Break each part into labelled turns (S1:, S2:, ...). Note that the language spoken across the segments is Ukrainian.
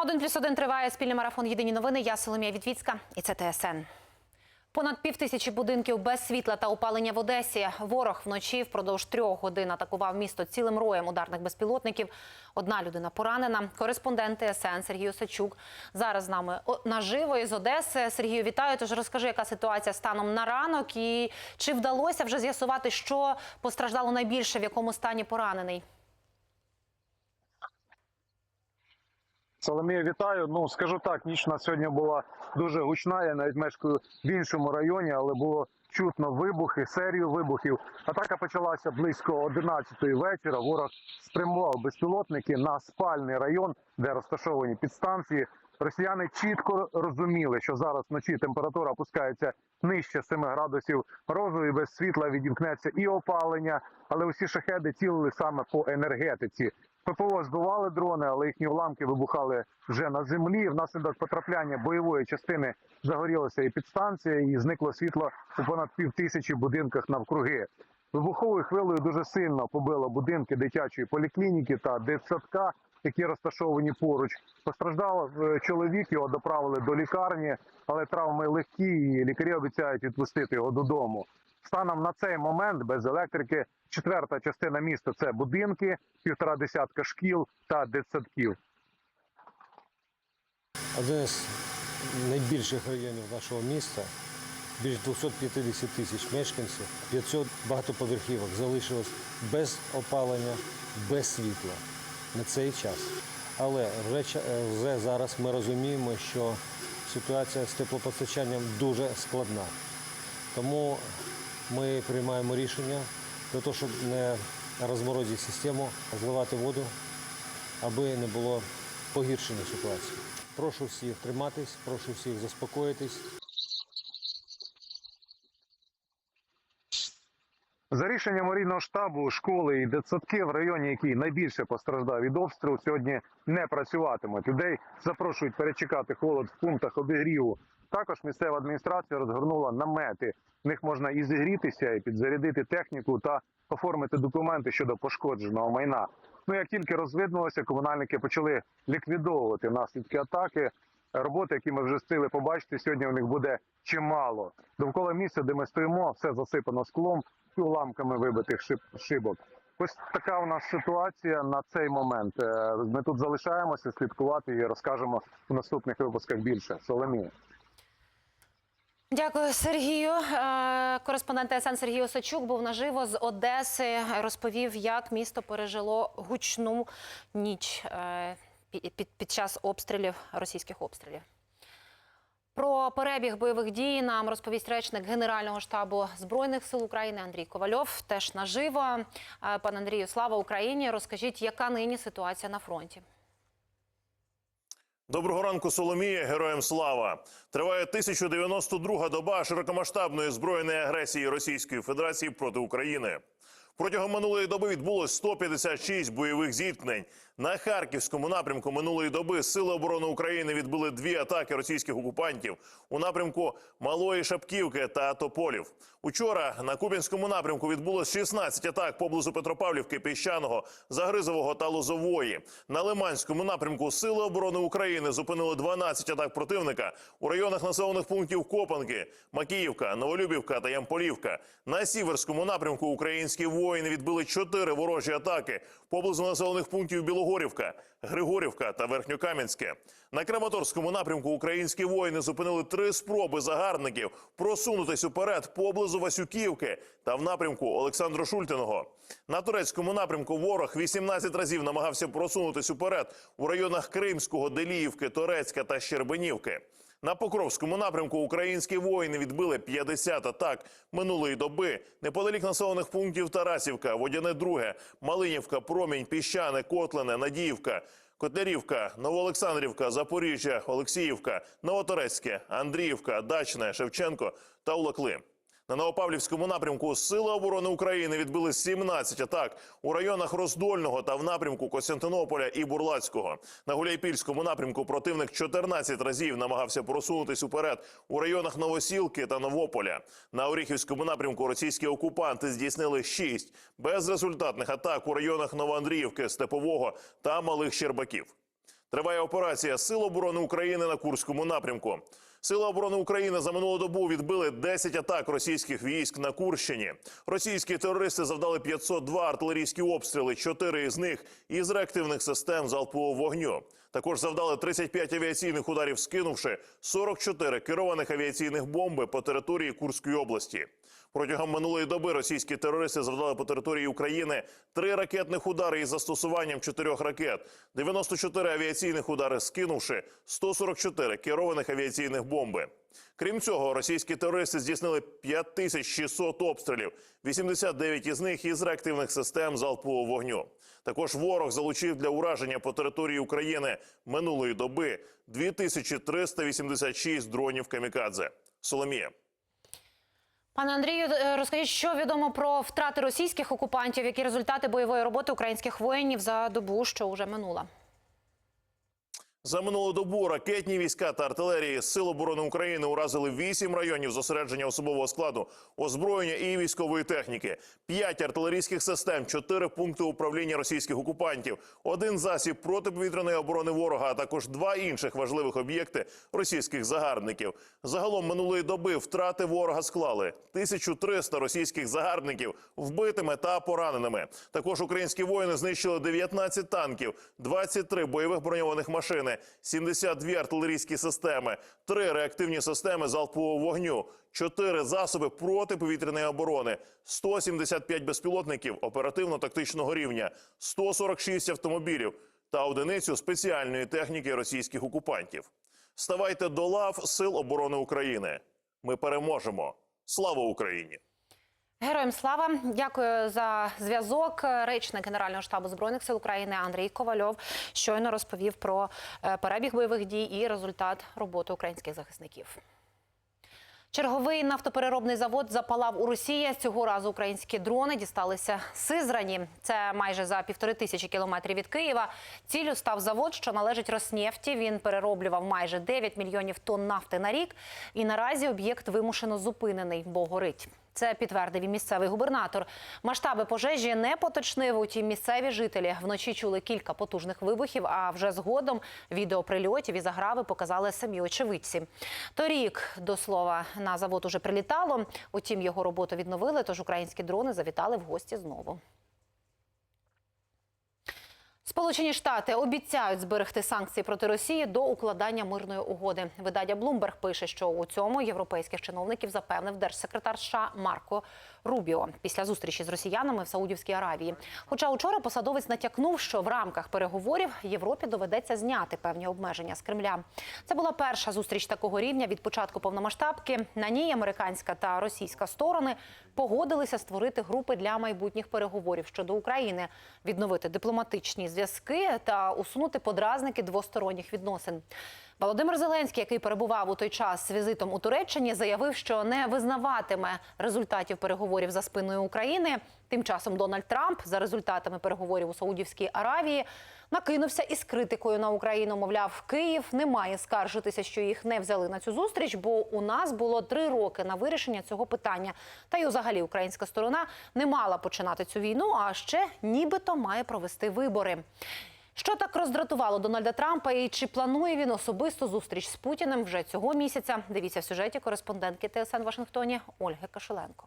S1: На 1 плюс 1 триває спільний марафон Єдині новини. Я Соломія Вітвіцька і це ТСН. Понад півтисячі будинків без світла та опалення в Одесі. Ворог вночі впродовж трьох годин атакував місто цілим роєм ударних безпілотників. Одна людина поранена. Кореспондент ТСН Сергій Осачук зараз з нами наживо із Одеси. Сергію, вітаю. Тож розкажи, яка ситуація станом на ранок, і чи вдалося вже з'ясувати, що постраждало найбільше, в якому стані поранений?
S2: Соломія, вітаю. Ну скажу так, ніч на сьогодні була дуже гучна. Я навіть мешкаю в іншому районі, але було чутно вибухи, серію вибухів. Атака почалася близько 11-ї вечора. Ворог спрямував безпілотники на спальний район, де розташовані підстанції. Росіяни чітко розуміли, що зараз вночі температура опускається нижче 7 градусів морозу і без світла відімкнеться і опалення, але усі шахеди цілили саме по енергетиці. ППО збивали дрони, але їхні уламки вибухали вже на землі. Внаслідок потрапляння бойової частини загорілася і підстанція, і зникло світло у понад півтисячі будинках навкруги. Вибуховою хвилею дуже сильно побило будинки дитячої поліклініки та дитсадка, які розташовані поруч. Постраждав е, чоловік, його доправили до лікарні, але травми легкі, і лікарі обіцяють відпустити його додому. Станом на цей момент без електрики четверта частина міста це будинки, півтора десятка шкіл та дитсадків.
S3: Один із найбільших районів нашого міста, більш 250 тисяч мешканців, 500 багатоповерхівок залишилось без опалення, без світла на цей час. Але вже зараз ми розуміємо, що ситуація з теплопостачанням дуже складна. Тому ми приймаємо рішення для того, щоб не розморозити систему, зливати воду, аби не було погіршення ситуації. Прошу всіх триматись, прошу всіх заспокоїтись.
S2: За рішенням аварійного штабу школи і дитсадки в районі, який найбільше постраждав від обстрілу, сьогодні не працюватимуть. Людей запрошують перечекати холод в пунктах обігріву. Також місцева адміністрація розгорнула намети. В них можна і зігрітися, і підзарядити техніку та оформити документи щодо пошкодженого майна. Ну як тільки розвиднулося, комунальники почали ліквідовувати наслідки атаки. Роботи, які ми вже встигли побачити, сьогодні у них буде чимало. Довкола місця, де ми стоїмо, все засипано склом і уламками вибитих шибок. Ось така у нас ситуація на цей момент. Е, Ми тут залишаємося слідкувати і розкажемо в наступних випусках більше. Соломія.
S1: Дякую, Сергію. Е, Кореспондент ТСН Сергій Осачук був наживо з Одеси. Розповів, як місто пережило гучну ніч е, під, під час обстрілів російських обстрілів. Про перебіг бойових дій нам розповість речник Генерального штабу збройних сил України Андрій Ковальов. Теж наживо. Е, Пане Андрію, слава Україні! Розкажіть, яка нині ситуація на фронті?
S4: Доброго ранку, Соломія, героям слава! Триває 1092 доба широкомасштабної збройної агресії Російської Федерації проти України. Протягом минулої доби відбулось 156 бойових зіткнень. На харківському напрямку минулої доби Сили оборони України відбили дві атаки російських окупантів у напрямку Малої Шапківки та Тополів. Учора на Кубінському напрямку відбулось 16 атак поблизу Петропавлівки, Піщаного, Загризового та Лозової. На Лиманському напрямку Сили оборони України зупинили 12 атак противника у районах населених пунктів Копанки, Макіївка, Новолюбівка та Ямполівка. На сіверському напрямку українські воїни відбили 4 ворожі атаки поблизу населених пунктів Білогорівка, Григорівка та Верхньокам'янське. На Краматорському напрямку українські воїни зупинили три спроби загарбників просунутись уперед поблизу Васюківки та в напрямку Олександра Шультиного. На турецькому напрямку ворог 18 разів намагався просунутись уперед у районах Кримського, Деліївки, Торецька та Щербинівки. На Покровському напрямку українські воїни відбили 50 атак минулої доби неподалік населених пунктів Тарасівка, Водяне Друге, Малинівка, Промінь, Піщане, Котлине, Надіївка. Котлярівка, Новоолександрівка, Запоріжжя, Олексіївка, Новоторецьке, Андріївка, Дачне, Шевченко та Улакли. На Новопавлівському напрямку Сили оборони України відбили 17 атак у районах Роздольного та в напрямку Костянтинополя і Бурлацького. На Гуляйпільському напрямку противник 14 разів намагався просунутись уперед у районах Новосілки та Новополя. На Оріхівському напрямку російські окупанти здійснили 6 безрезультатних атак у районах Новоандріївки, Степового та Малих Щербаків. Триває операція Сил оборони України на Курському напрямку. Сили оборони України за минулу добу відбили 10 атак російських військ на Курщині. Російські терористи завдали 502 артилерійські обстріли, 4 із них із реактивних систем залпового вогню. Також завдали 35 авіаційних ударів, скинувши 44 керованих авіаційних бомби по території Курської області. Протягом минулої доби російські терористи завдали по території України три ракетних удари із застосуванням чотирьох ракет, 94 авіаційних удари, скинувши 144 керованих авіаційних бомби. Крім цього, російські терористи здійснили 5600 обстрілів, 89 із них із реактивних систем залпового вогню. Також ворог залучив для ураження по території України минулої доби 2386 дронів камікадзе. Соломія.
S1: Пане Андрію, е, розкажіть, що відомо про втрати російських окупантів, які результати бойової роботи українських воїнів за добу, що вже минула.
S4: За минулу добу ракетні війська та артилерії Сил оборони України уразили вісім районів зосередження особового складу, озброєння і військової техніки, п'ять артилерійських систем, чотири пункти управління російських окупантів, один засіб протиповітряної оборони ворога, а також два інших важливих об'єкти російських загарбників. Загалом минулої доби втрати ворога склали 1300 російських загарбників вбитими та пораненими. Також українські воїни знищили 19 танків, 23 бойових броньованих машини, 72 артилерійські системи, 3 реактивні системи залпового вогню, 4 засоби протиповітряної оборони, 175 безпілотників оперативно-тактичного рівня, 146 автомобілів та одиницю спеціальної техніки російських окупантів. Ставайте до лав Сил оборони України. Ми переможемо. Слава Україні!
S1: Героям слава, дякую за зв'язок. Речник Генерального штабу збройних сил України Андрій Ковальов щойно розповів про е, перебіг бойових дій і результат роботи українських захисників. Черговий нафтопереробний завод запалав у Росії. Цього разу українські дрони дісталися Сизрані. Це майже за півтори тисячі кілометрів від Києва. Ціллю став завод, що належить Роснефті. Він перероблював майже 9 мільйонів тонн нафти на рік. І наразі об'єкт вимушено зупинений, бо горить. Це підтвердив і місцевий губернатор. Масштаби пожежі не поточнив. Утім, місцеві жителі вночі чули кілька потужних вибухів. А вже згодом відео прильотів і заграви показали самі очевидці. Торік, до слова, на завод уже прилітало. Утім, його роботу відновили. Тож українські дрони завітали в гості знову. Сполучені Штати обіцяють зберегти санкції проти Росії до укладання мирної угоди. Видання Bloomberg пише, що у цьому європейських чиновників запевнив держсекретар США Марко Рубіо після зустрічі з росіянами в Саудівській Аравії. Хоча учора посадовець натякнув, що в рамках переговорів Європі доведеться зняти певні обмеження з Кремля. Це була перша зустріч такого рівня від початку повномасштабки. На ній американська та російська сторони погодилися створити групи для майбутніх переговорів щодо України, відновити дипломатичні зв'язки та усунути подразники двосторонніх відносин. Володимир Зеленський, який перебував у той час з візитом у Туреччині, заявив, що не визнаватиме результатів переговорів за спиною України. Тим часом Дональд Трамп за результатами переговорів у Саудівській Аравії накинувся із критикою на Україну. Мовляв, Київ не має скаржитися, що їх не взяли на цю зустріч, бо у нас було три роки на вирішення цього питання. Та й взагалі українська сторона не мала починати цю війну, а ще нібито має провести вибори. Що так роздратувало Дональда Трампа і чи планує він особисту зустріч з Путіним вже цього місяця? Дивіться в сюжеті кореспондентки ТСН Вашингтоні Ольги Кашеленко.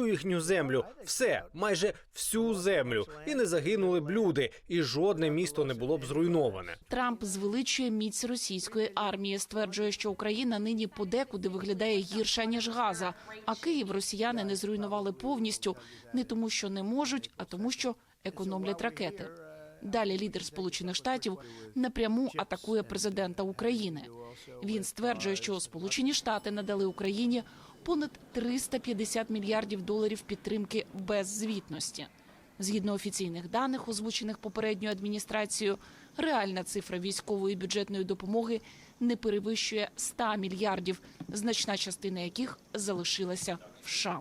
S5: всю їхню землю, все, майже всю землю, і не загинули б люди, і жодне місто не було б зруйноване.
S6: Трамп звеличує міць російської армії, стверджує, що Україна нині подекуди виглядає гірше ніж Газа. А Київ росіяни не зруйнували повністю не тому, що не можуть, а тому, що економлять ракети. Далі лідер Сполучених Штатів напряму атакує президента України. Він стверджує, що Сполучені Штати надали Україні понад 350 мільярдів доларів підтримки без звітності. Згідно офіційних даних, озвучених попередньою адміністрацією, реальна цифра військової бюджетної допомоги не перевищує 100 мільярдів, значна частина яких залишилася в США.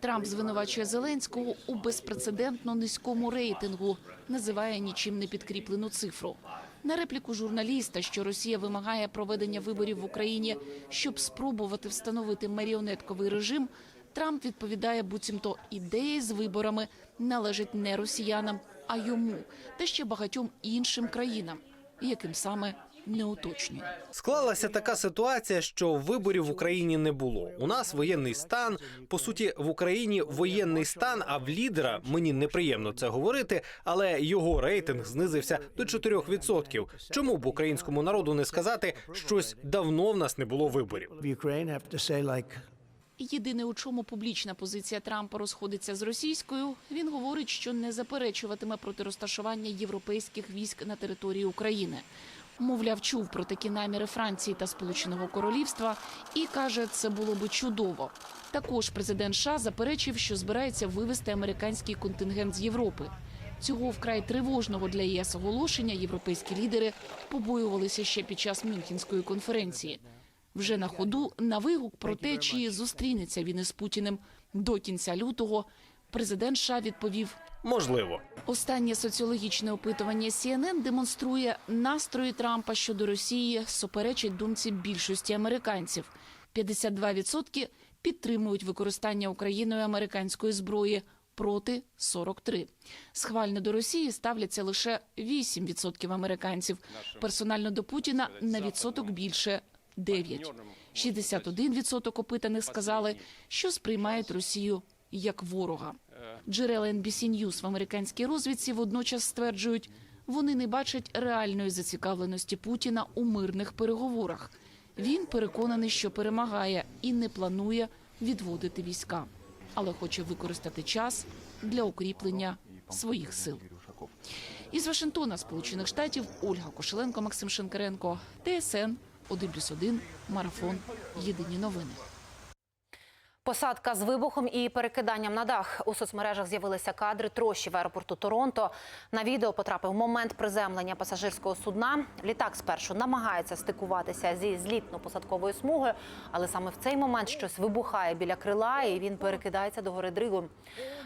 S6: Трамп звинувачує Зеленського у безпрецедентно низькому рейтингу, називає нічим не підкріплену цифру. На репліку журналіста, що Росія вимагає проведення виборів в Україні, щоб спробувати встановити маріонетковий режим, Трамп відповідає, буцімто ідея з виборами належить не росіянам, а йому та ще багатьом іншим країнам, яким саме не уточнює.
S5: Склалася така ситуація, що виборів в Україні не було. У нас воєнний стан. По суті, в Україні воєнний стан. А в лідера мені неприємно це говорити, але його рейтинг знизився до 4%. Чому б українському народу не сказати щось давно в нас не було виборів?
S6: Єдине, у чому публічна позиція Трампа розходиться з російською, він говорить, що не заперечуватиме проти розташування європейських військ на території України. Мовляв, чув про такі наміри Франції та Сполученого Королівства і каже, це було би чудово. Також президент США заперечив, що збирається вивести американський контингент з Європи. Цього вкрай тривожного для ЄС оголошення європейські лідери побоювалися ще під час Мюнхенської конференції. Вже на ходу на вигук про те, чи зустрінеться він із Путіним до кінця лютого, президент США відповів:
S5: Можливо.
S6: Останнє соціологічне опитування CNN демонструє настрої Трампа щодо Росії суперечить думці більшості американців. 52% підтримують використання Україною американської зброї проти 43. Схвально до Росії ставляться лише 8% американців. Персонально до Путіна на відсоток більше 9. 61% опитаних сказали, що сприймають Росію як ворога. Джерела NBC News в американській розвідці водночас стверджують, вони не бачать реальної зацікавленості Путіна у мирних переговорах. Він переконаний, що перемагає і не планує відводити війська, але хоче використати час для укріплення своїх сил. Із Вашингтона, Сполучених Штатів, Ольга Кошеленко, Максим Шинкаренко, ТСН 1+,1, Марафон. Єдині новини.
S1: Посадка з вибухом і перекиданням на дах у соцмережах з'явилися кадри трощі в аеропорту Торонто. На відео потрапив момент приземлення пасажирського судна. Літак спершу намагається стикуватися зі злітно-посадковою смугою, але саме в цей момент щось вибухає біля крила, і він перекидається до гори Дригу.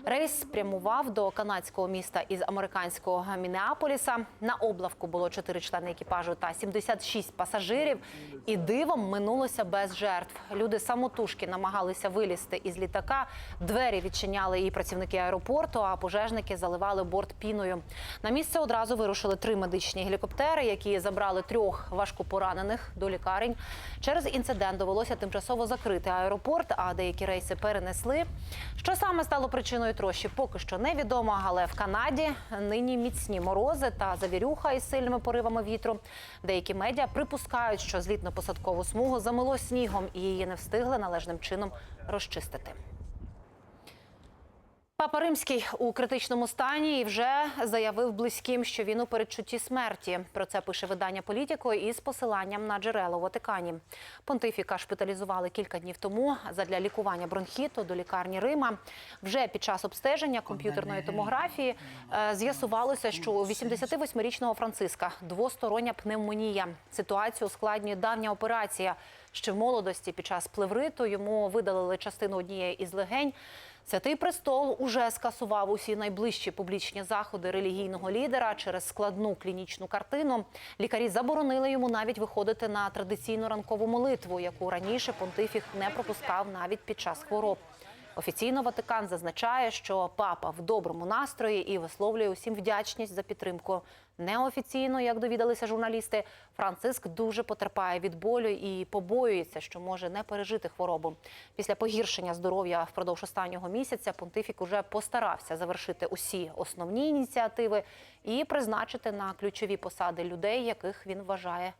S1: Рейс спрямував до канадського міста із американського Мінеаполіса. На облавку було 4 члени екіпажу та 76 пасажирів. І дивом минулося без жертв. Люди самотужки намагалися вилізти із літака. Двері відчиняли і працівники аеропорту, а пожежники заливали борт піною. На місце одразу вирушили три медичні гелікоптери, які забрали трьох важкопоранених до лікарень. Через інцидент довелося тимчасово закрити аеропорт, а деякі рейси перенесли. Що саме стало причиною трощі, поки що невідомо. Але в Канаді нині міцні морози та завірюха із сильними поривами вітру. Деякі медіа припускають, що злітно-посадкову смугу замило снігом і її не встигли належним чином розчистити. Папа Римський у критичному стані і вже заявив близьким, що він у передчутті смерті. Про це пише видання Політіко із посиланням на джерела у Ватикані. Понтифіка шпиталізували кілька днів тому задля лікування бронхіту до лікарні Рима. Вже під час обстеження комп'ютерної томографії е, з'ясувалося, що у 88-річного Франциска двостороння пневмонія. Ситуацію ускладнює давня операція. Ще в молодості під час плевриту йому видалили частину однієї із легень. Святий престол уже скасував усі найближчі публічні заходи релігійного лідера через складну клінічну картину. Лікарі заборонили йому навіть виходити на традиційну ранкову молитву, яку раніше понтифік не пропускав навіть під час хвороб. Офіційно Ватикан зазначає, що папа в доброму настрої і висловлює усім вдячність за підтримку. Неофіційно, як довідалися журналісти, Франциск дуже потерпає від болю і побоюється, що може не пережити хворобу. Після погіршення здоров'я впродовж останнього місяця понтифік уже постарався завершити усі основні ініціативи і призначити на ключові посади людей, яких він вважає